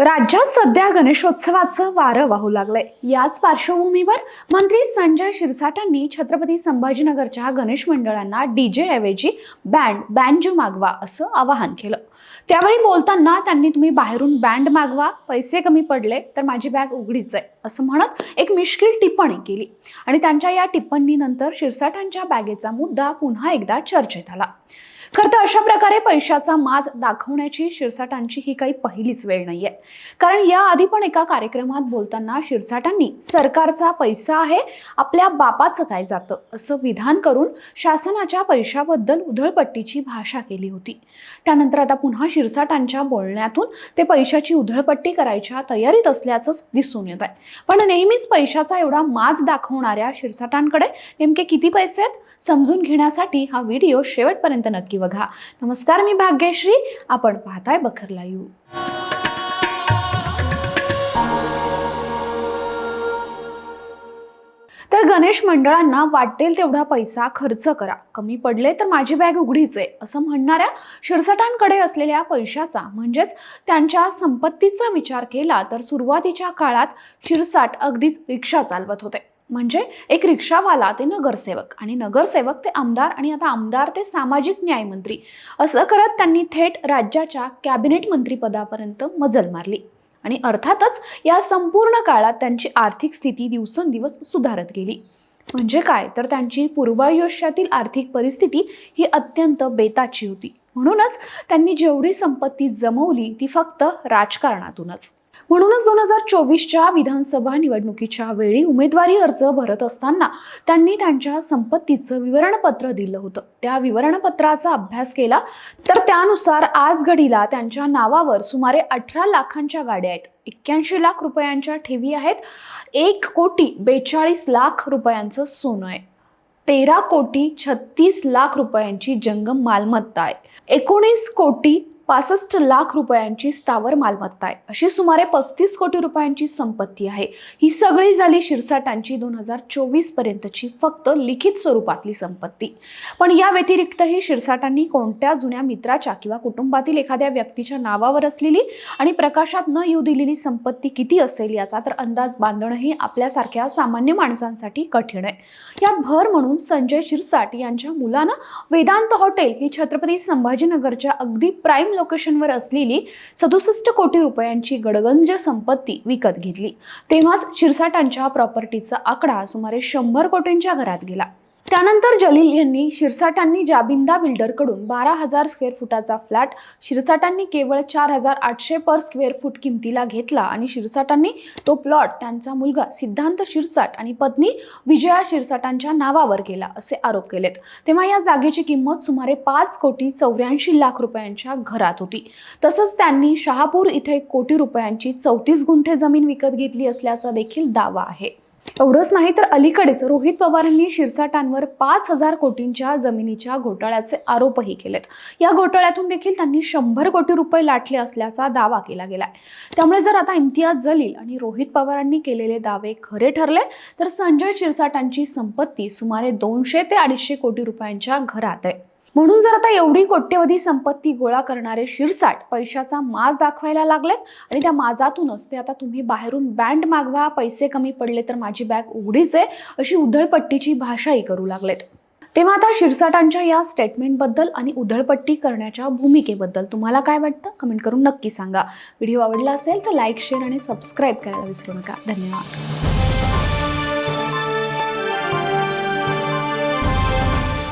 राज्यात सध्या गणेशोत्सवाचं वारं वाहू लागलंय. याच पार्श्वभूमीवर मंत्री संजय शिरसाटांनी छत्रपती संभाजीनगरच्या गणेश मंडळांना डीजे ऐवजी बँड बँजो मागवा असं आवाहन केलं. त्यावेळी बोलताना त्यांनी तुम्ही बाहेरून बँड मागवा पैसे कमी पडले तर माझी बॅग उघडीच आहे. असं म्हणत एक मिश्किल टिप्पणी केली. आणि त्यांच्या या टिप्पणीनंतर शिरसाटांच्या बॅगेचा मुद्दा पुन्हा एकदा चर्चेत आला. खरं तर अशा प्रकारे पैशाचा माज दाखवण्याची शिरसाटांची ही काही पहिलीच वेळ नाहीये. कारण याआधी पण एका कार्यक्रमात बोलताना शिरसाटांनी सरकारचा पैसा आहे आपल्या बापाचं काय जातं असं विधान करून शासनाच्या पैशाबद्दल उधळपट्टीची भाषा केली होती. त्यानंतर आता पुन्हा शिरसाटांच्या बोलण्यातून ते पैशाची उधळपट्टी करायच्या तयारीत असल्याचंच दिसून येत आहे पण नेहमीच पैशाचा एवढा माज दाखवणाऱ्या शिरसाटांकडे नेमके किती पैसे आहेत समजून घेण्यासाठी हा व्हिडिओ शेवटपर्यंत नक्की बघा. नमस्कार मी भाग्यश्री. आपण पाहताय बखरला यू तर गणेश मंडळांना वाटेल तेवढा पैसा खर्च करा. कमी पडले तर माझी बॅग उघडीच आहे असं म्हणणाऱ्या शिरसटांकडे असलेल्या पैशाचा म्हणजेच त्यांच्या संपत्तीचा विचार केला तर सुरुवातीच्या काळात शिरसाट अगदीच रिक्षा चालवत होते. म्हणजे एक रिक्षावाला ते नगरसेवक आणि नगरसेवक ते आमदार आणि आता आमदार ते सामाजिक न्यायमंत्री असं करत त्यांनी थेट राज्याच्या कॅबिनेट मंत्रीपदापर्यंत मजल मारली. आणि अर्थातच या संपूर्ण काळात त्यांची आर्थिक स्थिती दिवसेंदिवस सुधारत गेली. म्हणजे काय? तर त्यांची पूर्वायुष्यातील आर्थिक परिस्थिती ही अत्यंत बेताची होती. म्हणूनच त्यांनी जेवढी संपत्ती जमवली ती फक्त राजकारणातूनच. म्हणूनच दोन हजार चोवीसच्या विधानसभा निवडणुकीच्या वेळी उमेदवारी अर्ज भरत असताना त्यांनी त्यांच्या संपत्तीचं विवरणपत्र दिलं होतं. त्या विवरणपत्राचा अभ्यास केला तर त्यानुसार आज घडीला त्यांच्या नावावर सुमारे अठरा लाखांच्या गाड्या आहेत. एक्क्याऐंशी लाख रुपयांच्या ठेवी आहेत. एक कोटी बेचाळीस लाख रुपयांचं सोनं आहे. तेरा कोटी छत्तीस लाख रुपयांची जंगम मालमत्ता आहे. एकोणीस कोटी पासष्ट लाख रुपयांची स्थावर मालमत्ता आहे. अशी सुमारे पस्तीस कोटी रुपयांची संपत्ती आहे. ही सगळी झाली शिरसाटांची दोन हजार चोवीस पर्यंतची फक्त लिखित स्वरूपातली संपत्ती. पण या व्यतिरिक्तही शिरसाटांनी कोणत्या जुन्या मित्राच्या किंवा कुटुंबातील एखाद्या व्यक्तीच्या नावावर असलेली आणि प्रकाशात न येऊ दिलेली संपत्ती किती असेल याचा तर अंदाज बांधणंही आपल्यासारख्या सामान्य माणसांसाठी कठीण आहे. यात भर म्हणून संजय शिरसाट यांच्या मुलानं वेदांत हॉटेल ही छत्रपती संभाजीनगरच्या अगदी प्राईम लोकेशनवर असलेली सदुसष्ट कोटी रुपयांची गडगंज संपत्ती विकत घेतली. तेव्हाच शिरसाटांच्या प्रॉपर्टीचा आकडा सुमारे शंभर कोटींच्या घरात गेला. त्यानंतर जलील यांनी शिरसाटांनी जाबिंदा बिल्डरकडून बारा हजार स्क्वेअर फुटाचा फ्लॅट शिरसाटांनी केवळ चार हजार आठशे पर स्क्वेअर फूट किमतीला घेतला आणि शिरसाटांनी तो प्लॉट त्यांचा मुलगा सिद्धांत शिरसाट आणि पत्नी विजया शिरसाटांच्या नावावर केला असे आरोप केलेत. तेव्हा या जागेची किंमत सुमारे पाच कोटी चौऱ्याऐंशी लाख रुपयांच्या घरात होती. तसंच त्यांनी शहापूर इथे एक कोटी रुपयांची चौतीस गुंठे जमीन विकत घेतली असल्याचा देखील दावा आहे. एवढंच नाही तर अलीकडेच रोहित पवारांनी शिरसाटांवर पाच हजार कोटींच्या जमिनीच्या घोटाळ्याचे आरोपही केलेत. या घोटाळ्यातून देखील त्यांनी शंभर कोटी रुपये लाटले असल्याचा दावा केला गेलाय. त्यामुळे जर आता इम्तियाज जलील आणि रोहित पवारांनी केलेले दावे खरे ठरले तर संजय शिरसाटांची संपत्ती सुमारे दोनशे ते अडीचशे कोटी रुपयांच्या घरात आहे. म्हणून जर आता एवढी कोट्यवधी संपत्ती गोळा करणारे शिरसाट पैशाचा माज दाखवायला लागलेत आणि त्या माजातूनच ते आता तुम्ही बाहेरून बँड मागवा पैसे कमी पडले तर माझी बॅग उघडीच आहे अशी उधळपट्टीची भाषाही करू लागलेत. तेव्हा आता शिरसाटांच्या या स्टेटमेंटबद्दल आणि उधळपट्टी करण्याच्या भूमिकेबद्दल तुम्हाला काय वाटतं? कमेंट करून नक्की सांगा. व्हिडिओ आवडला असेल तर लाईक शेअर आणि सबस्क्राईब करायला विसरू नका. धन्यवाद.